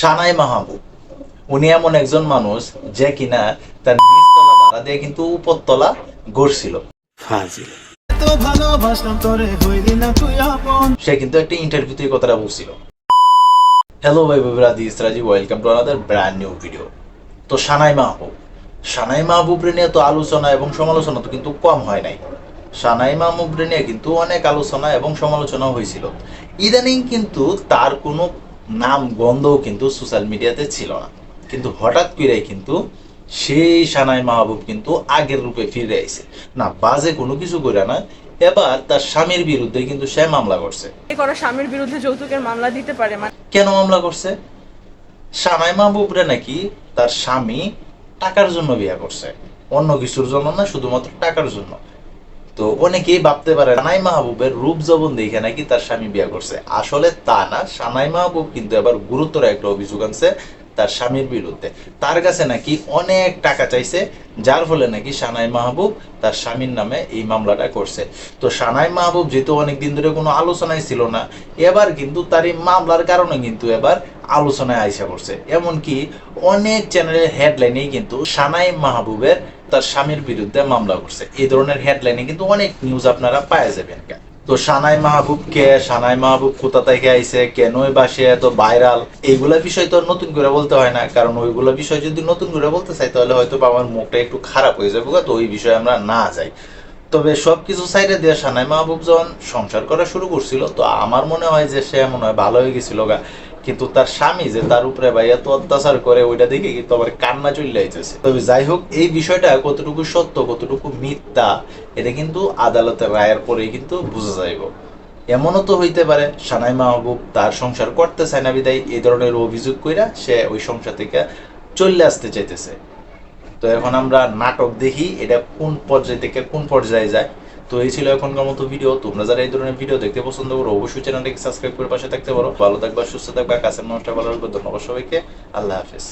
সানাই মাহবুব উনি এমন একজন মানুষ যে কিনা তার নিচতলা ভাড়া দিয়ে কিন্তু উপরতলা গড়ছিল। ফাজিল। তো ভালোবাসলাম তোরে হইলি না তুই আপন। সে কিন্তু একটা ইন্টারভিউতে কথাটা বলছিল। হ্যালো ভাই বাবিরা this Raji welcome to another brand new video তো সানাই মাহবুব সানাই মাহবুবরে নিয়ে তো আলোচনা এবং সমালোচনা তো কিন্তু কম হয় নাই। সানাই মাহবুবরে নিয়ে কিন্তু অনেক আলোচনা এবং সমালোচনা হয়েছিল। ইদানিং কিন্তু তার কোনো নাম গন্ধও কিন্তু সোশ্যাল মিডিয়াতে ছিল না। কিন্তু হঠাৎ করেই কিন্তু সেই সানাই মাহবুব কিন্তু আগের রূপে ফিরে আইছে। না বাজে কোনো কিছু করে না এবার তার স্বামীর বিরুদ্ধে কিন্তু সে মামলা করছে। করা স্বামীর বিরুদ্ধে যৌতুকের মামলা দিতে পারে মানে কেন মামলা করছে? সানাই মাহবুবরে নাকি তার স্বামী টাকার জন্য বিয়ে করছে। অন্য কিছুর জন্য না শুধুমাত্র টাকার জন্য। তো অনেকেই ভাবতে পারে, সানাই মাহবুবের রূপ জবন দেখে নাকি তার স্বামী বিয়া করছে। আসলে তা না, সানাই মাহবুব কিন্তু এবার গুরুতর একটা অভিযোগ আনছে। তার স্বামীর বিরুদ্ধে। তার কাছে নাকি অনেক টাকা চাইছে, যার ফলে নাকি সানাই মাহবুব তার স্বামীর নামে এই মামলাটা করছে। তো সানাই মাহবুব যেহেতু অনেকদিন ধরে কোনো আলোচনায় ছিল না, এবার কিন্তু তার এই মামলার কারণে কিন্তু এবার আলোচনায় আইসা করছে এমনকি অনেক চ্যানেলের হেডলাইনেই কিন্তু সানাই মাহবুবের তার স্বামীর বিরুদ্ধে মামলা করছে। এই ধরনের হেডলাইনে কিন্তু অনেক নিউজ আপনারা পাওয়া যাবেন। তো সানাই মাহবুব কে, সানাই মাহবুব কোথা থেকে আইছে, কেনই বা সে এত ভাইরাল এইগুলা বিষয় তো আর নতুন করে বলতে হয় না। কারণ ওইগুলা বিষয় যদি নতুন করে বলতে চাই, তাহলে হয়তো আমার মুখটা একটু খারাপ হয়ে যাবে তো ওই বিষয়ে আমরা না যাই। তবে সবকিছু সাইডে দিয়ে সানাই মাহবুব যখন সংসার করা শুরু করছিল, তো আমার মনে হয় যে সে মনে হয় ভালো হয়ে গেছিল গা। কিন্তু তার স্বামী যে তার উপরে ভাই এত অত্যাচার করে, ওইটা দেখে কিন্তু আবার কান্না চলে তবে যাই হোক, এই বিষয়টা কতটুকু সত্য, কতটুকু মিথ্যা, এটা কিন্তু আদালতের রায়ের পরেই কিন্তু বোঝা যাইব। এমনও তো হইতে পারে, সানাই মাহবুব তার সংসার করতে চায় না বিদায়, এই ধরনের অভিযোগ কইরা সে ওই সংসার থেকে চলে আসতে চাইতেছে। তো এখন আমরা নাটক দেখি, এটা কোন পর্যায় থেকে কোন পর্যায়ে যায়। তো এই ছিল এখনকার মতো ভিডিও। তোমরা যারা এই ধরনের ভিডিও দেখতে পছন্দ করো, অবশ্যই চ্যানেলটিকে সাবস্ক্রাইব করে পাশে থাকতে পারো। ভালো থাকবা, সুস্থ থাকবা, কাছের মানুষটা ভালো রাখবে। ধন্যবাদ সবাইকে। আল্লাহ হাফেজ।